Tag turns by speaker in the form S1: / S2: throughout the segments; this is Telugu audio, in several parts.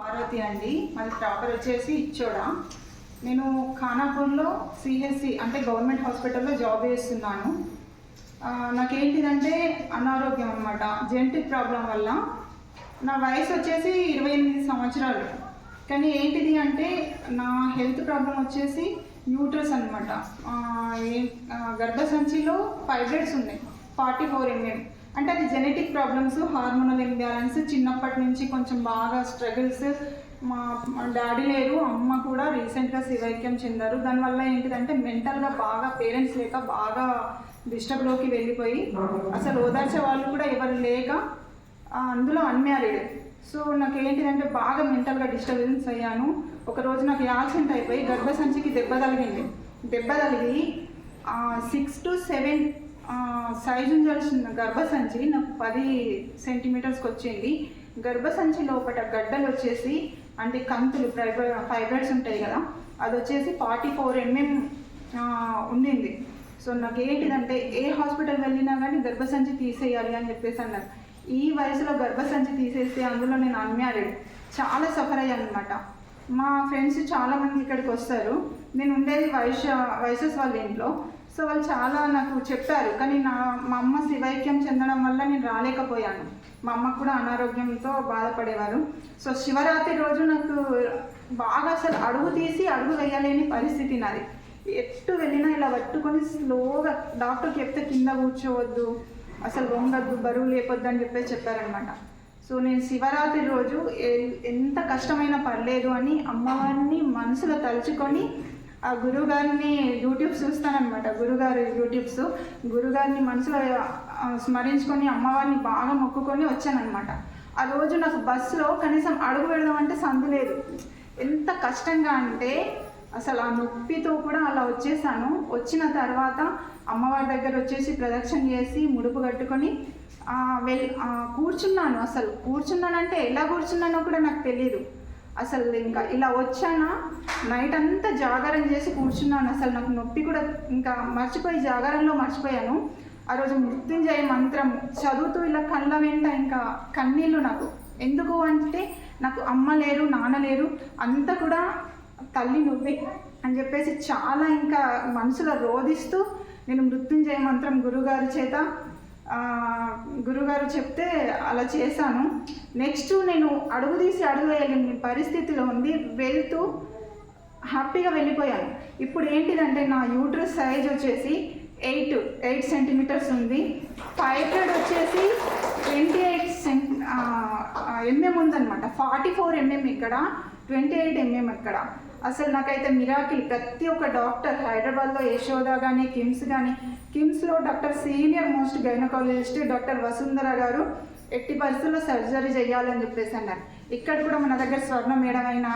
S1: పార్వతి అండి. మాది ప్రాపర్ వచ్చేసి ఇచ్చోడా. నేను ఖానాపూర్లో సిహెచ్సి అంటే గవర్నమెంట్ హాస్పిటల్లో జాబ్ చేస్తున్నాను. నాకేంటిదంటే అనారోగ్యం అనమాట జెనటిక్ ప్రాబ్లం వల్ల నా వయసు వచ్చేసి ఇరవై ఎనిమిది సంవత్సరాలు. కానీ ఏంటిది అంటే నా హెల్త్ ప్రాబ్లం వచ్చేసి న్యూట్రస్ అనమాట గర్భసంచిలో ఫైబ్రాయిడ్స్ ఉన్నాయి. ఫార్టీ ఫోర్ ఎంఎం అంటే అది జెనెటిక్ ప్రాబ్లమ్స్ హార్మోనల్ ఇంబ్యాలెన్స్ చిన్నప్పటి నుంచి కొంచెం బాగా స్ట్రగుల్స్ మా మా డాడీ లేరు అమ్మ కూడా రీసెంట్గా శివైక్యం చెందారు. దానివల్ల ఏంటిదంటే మెంటల్గా బాగా పేరెంట్స్ లేక బాగా డిస్టర్బ్లోకి వెళ్ళిపోయి అసలు ఓదార్చే వాళ్ళు కూడా ఎవరు లేక అందులో అన్మ్యారీడ్ సో నాకు ఏంటిదంటే బాగా మెంటల్గా డిస్టర్బెన్స్ అయ్యాను. ఒక రోజు నాకు యాక్సిడెంట్ అయిపోయి గర్భసంచికి దెబ్బ తగిలింది. దెబ్బ తగిలి సిక్స్ టు సెవెన్ సైజు ఉండాల్సిన గర్భసంచి నాకు పది సెంటీమీటర్స్కి వచ్చింది. గర్భసంచి లోపల గడ్డలు వచ్చేసి అంటే కంతులు ఫైబర్ ఫైబ్రాయిడ్స్ ఉంటాయి కదా అది వచ్చేసి ఫార్టీ ఫోర్ ఎంఎం ఉండింది. సో నాకు ఏంటిదంటే ఏ హాస్పిటల్ వెళ్ళినా కానీ గర్భసంచి తీసేయాలి అని చెప్పేసి అన్నారు. ఈ వయసులో గర్భసంచి తీసేస్తే అందులో నేను అన్మ్యారీడ్. చాలా సఫర్ అయ్యాను అనమాట మా ఫ్రెండ్స్ చాలా మంది ఇక్కడికి వస్తారు. నేను ఉండేది వైశ్య వైసెస్ వాళ్ళ ఇంట్లో. సో వాళ్ళు చాలా నాకు చెప్పారు. కానీ నా మా అమ్మ శివైక్యం చెందడం వల్ల నేను రాలేకపోయాను. మా అమ్మ కూడా అనారోగ్యంతో బాధపడేవారు. సో శివరాత్రి రోజు నాకు బాగా అసలు అడుగు తీసి అడుగు వేయలేని పరిస్థితి నాది. ఎట్టు వెళ్ళినా ఇలా పట్టుకొని స్లోగా డాక్టర్కి చెప్తే కింద కూర్చోవద్దు అసలు వంగద్దు బరువు లేపొద్దు అని చెప్పేసి చెప్పారనమాట సో నేను శివరాత్రి రోజు ఎంత కష్టమైనా పర్లేదు అని అమ్మవారిని మనసులో తలుచుకొని ఆ గురువుగారిని యూట్యూబ్స్ చూస్తానమాట గురుగారు యూట్యూబ్స్. గురుగారిని మనసులో స్మరించుకొని అమ్మవారిని బాగా మొక్కుకొని వచ్చానమాట ఆ రోజు నాకు బస్సులో కనీసం అడుగు పెడదామంటే సందు లేదు. ఎంత కష్టంగా అంటే అసలు ఆ నొప్పితో కూడా అలా వచ్చేసాను. వచ్చిన తర్వాత అమ్మవారి దగ్గర వచ్చేసి ప్రదక్షిణ చేసి ముడుపు కట్టుకొని ఆ, వెల్ కూర్చున్నాను అసలు. కూర్చున్నానంటే ఎలా కూర్చున్నానో కూడా నాకు తెలియదు అసలు ఇంకా ఇలా వచ్చానా? నైట్ అంతా జాగారం చేసి కూర్చున్నాను. అసలు నాకు నొప్పి కూడా ఇంకా మర్చిపోయి జాగారంలో మర్చిపోయాను. ఆ రోజు మృత్యుంజయ మంత్రం చదువుతూ ఇలా కళ్ళ వెంట ఇంకా కన్నీళ్ళు నాకు. ఎందుకు అంటే నాకు అమ్మ లేరు నాన్న లేరు అంతా కూడా తల్లి నువ్వే అని చెప్పేసి చాలా ఇంకా మనసులో రోధిస్తూ నేను మృత్యుంజయ మంత్రం గురుగారి చేత గురుగారు చెప్తే అలా చేశాను. నెక్స్ట్ నేను అడుగు తీసి అడుగు వేయలేని పరిస్థితిలో ఉంది వెళ్తూ హ్యాపీగా వెళ్ళిపోయాను. ఇప్పుడు ఏంటిదంటే నా యూట్రస్ సైజ్ వచ్చేసి ఎయిట్ ఎయిట్ సెంటీమీటర్స్ ఉంది. ఫైబ్రాయిడ్ వచ్చేసి ట్వంటీ ఎయిట్ సెంట్ ఎంఎం ఉందన్నమాట. ఫార్టీ ఫోర్ ఎంఎం ఇక్కడ ట్వంటీ ఎయిట్ ఎంఎం ఇక్కడ అసలు నాకైతే మిరాకిల్ ప్రతి ఒక్క డాక్టర్ హైదరాబాద్లో యశోద కానీ కిమ్స్ కానీ కిమ్స్లో doctor senior most gynaecologist doctor Vasundhara గారు ఎట్టి పరిస్థితుల్లో సర్జరీ చేయాలని చెప్పేసి అన్నారు. ఇక్కడ కూడా మన దగ్గర స్వర్ణ మేడం అయినా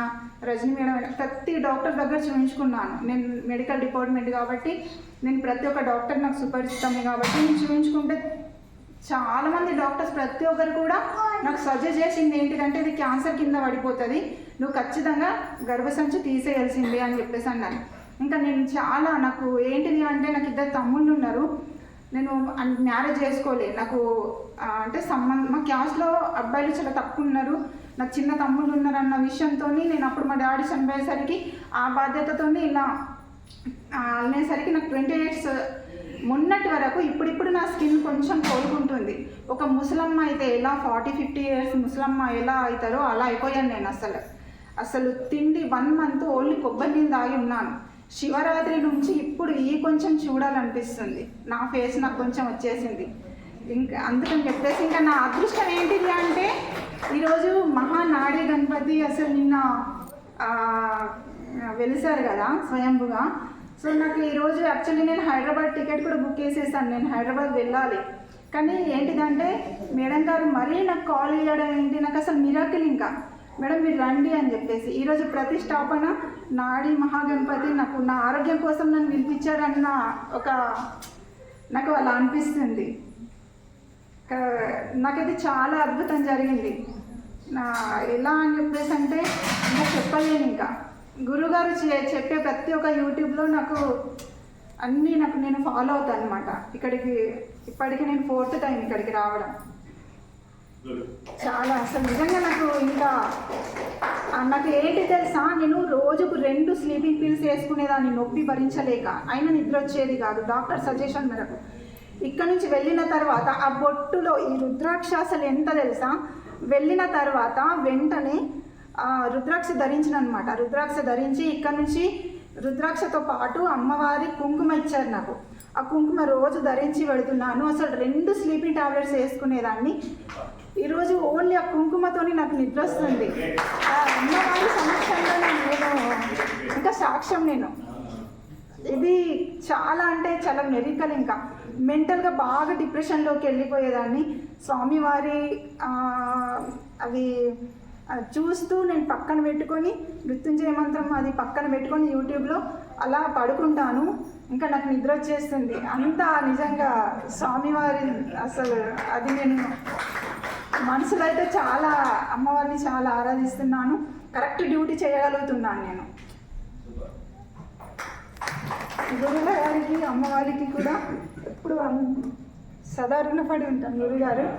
S1: రజని మేడం అయినా ప్రతి డాక్టర్ దగ్గర చూపించుకున్నాను. నేను మెడికల్ డిపార్ట్మెంట్ కాబట్టి నేను ప్రతి ఒక్క డాక్టర్ నాకు సుపరిచితమే కాబట్టి నేను చూపించుకుంటే చాలా మంది డాక్టర్స్ ప్రతి ఒక్కరు కూడా నాకు సజెస్ట్ చేసింది ఏంటిదంటే ఇది క్యాన్సర్ కింద పడిపోతుంది. నువ్వు ఖచ్చితంగా గర్భసంచి తీసేయాల్సిందే అని చెప్పేసి అన్నాను ఇంకా నేను చాలా నాకు ఏంటిది అంటే నాకు ఇద్దరు తమ్ముళ్ళు ఉన్నారు. నేను మ్యారేజ్ చేసుకోలే. నాకు అంటే సంబంధం మా క్యాస్ట్లో అబ్బాయిలు చాలా తక్కువ ఉన్నారు. నాకు చిన్న తమ్ముళ్ళు ఉన్నారు అన్న విషయంతో నేను అప్పుడు మా డాడీ చనిపోయేసరికి ఆ బాధ్యతతో ఇలా అనేసరికి నాకు ట్వంటీ ఇయర్స్ మొన్నటి వరకు ఇప్పుడిప్పుడు నా స్కిన్ కొంచెం కోలుకుంటుంది. ఒక ముసలమ్మ అయితే ఎలా ఫార్టీ ఫిఫ్టీ ఇయర్స్ ముసలమ్మ ఎలా అవుతారో అలా అయిపోయాను నేను అసలు. అసలు తిండి వన్ మంత్ ఓన్లీ కొబ్బరి నీళ్ళు తాగి ఉన్నాను. శివరాత్రి నుంచి ఇప్పుడు ఈ కొంచెం చూడాలనిపిస్తుంది. నా ఫేస్ నాకు కొంచెం వచ్చేసింది. ఇంకా అందుకని చెప్పేసి ఇంకా నా అదృష్టం ఏంటిది అంటే ఈరోజు మహానాడి గణపతి అసలు నిన్న వెలిసారు కదా స్వయంభుగా. సో నాకు ఈరోజు యాక్చువల్లీ నేను హైదరాబాద్ టికెట్ కూడా బుక్ చేసేసాను. నేను హైదరాబాద్ వెళ్ళాలి. కానీ ఏంటిదంటే మేడం గారు మరీ నాకు కాల్ చేయడం ఏంటి? నాకు అసలు మిరాకిల్ ఇంకా. మేడం మీరు రండి అని చెప్పేసి. ఈరోజు ప్రతిష్టాపన నాడి మహాగణపతి నాకు నా ఆరోగ్యం కోసం నన్ను పిలిపించారన్న ఒక నాకు అలా అనిపిస్తుంది. నాకైతే చాలా అద్భుతం జరిగింది. నా ఎలా అని చెప్పేసి అంటే ఇంకా చెప్పలేను ఇంకా. గురుగారు చెప్పే ప్రతి ఒక్క యూట్యూబ్లో నాకు అన్నీ నాకు నేను ఫాలో అవుతాను అనమాట ఇక్కడికి ఇప్పటికి నేను ఫోర్త్ టైం ఇక్కడికి రావడం. చాలా అసలు నిజంగా నాకు ఇంకా నాకు ఏంటి తెలుసా? నేను రోజుకు రెండు స్లీపింగ్ పిల్స్ వేసుకునేదాన్ని నొప్పి భరించలేక. అయినా నిద్ర వచ్చేది కాదు. డాక్టర్ సజెషన్ మేరకు. ఇక్కడ నుంచి వెళ్ళిన తర్వాత ఆ బొట్టులో ఈ రుద్రాక్ష అసలు ఎంత తెలుసా? వెళ్ళిన తర్వాత వెంటనే రుద్రాక్ష ధరించిన అనమాట రుద్రాక్ష ధరించి ఇక్కడ నుంచి రుద్రాక్షతో పాటు అమ్మవారి కుంకుమ ఇచ్చారు నాకు. ఆ కుంకుమ రోజు ధరించి పెడుతున్నాను. అసలు రెండు స్లీపింగ్ టాబ్లెట్స్ వేసుకునేదాన్ని. ఈరోజు ఓన్లీ ఆ కుంకుమతోని నాకు నిద్ర వస్తుంది. ఆ అమ్మవారి సమక్షంలో నేను ఇంకా సాక్ష్యం నేను. ఇది చాలా అంటే చాలా మెరికల్ ఇంకా. మెంటల్గా బాగా డిప్రెషన్లోకి వెళ్ళిపోయేదాన్ని. స్వామివారి అవి చూస్తూ నేను పక్కన పెట్టుకొని మృత్యుంజయ మంత్రం అది పక్కన పెట్టుకొని యూట్యూబ్లో అలా పడుకుంటాను. ఇంకా నాకు నిద్ర వచ్చేస్తుంది. అంత నిజంగా స్వామివారి అసలు అది నేను మనసులో అయితే చాలా అమ్మవారిని చాలా ఆరాధిస్తున్నాను. కరెక్ట్ డ్యూటీ చేయగలుగుతున్నాను నేను. గురువు గారికి అమ్మవారికి కూడా ఎప్పుడు అన్- సదా రుణపడి ఉంటాను గురుగారు.